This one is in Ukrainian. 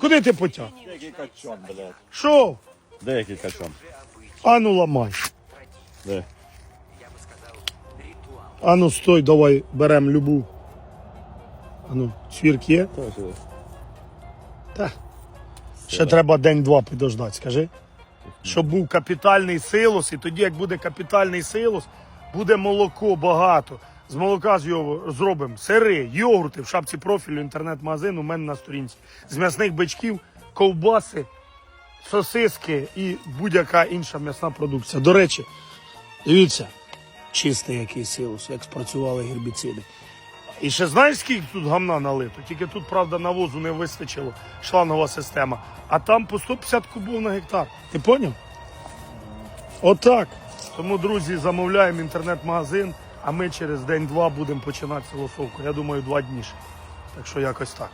Куди ти потяг? Деякий качан, блядь. Що? Деякий качан. Ану ламай. Де? Ану стой, давай беремо любу. Ану, свірк є? Та. Ще треба день-два підождати, скажи. Щоб був капітальний силос, і тоді, як буде капітальний силос, буде молоко багато. З молока з його зробимо сири, йогурти в шапці профілю інтернет-магазин у мене на сторінці. З м'ясних бичків, ковбаси, сосиски і будь-яка інша м'ясна продукція. До речі, дивіться, чистий який силос, як спрацювали гербіциди. І ще знаєш, скільки тут гамна налито? Тільки тут, правда, навозу не вистачило, шлангова система. А там по 150 кубів на гектар. Ти поняв? Отак. Тому, друзі, замовляємо інтернет-магазин, а ми через день-два будемо починати силосовку. Я думаю, два дні ще. Так що якось так.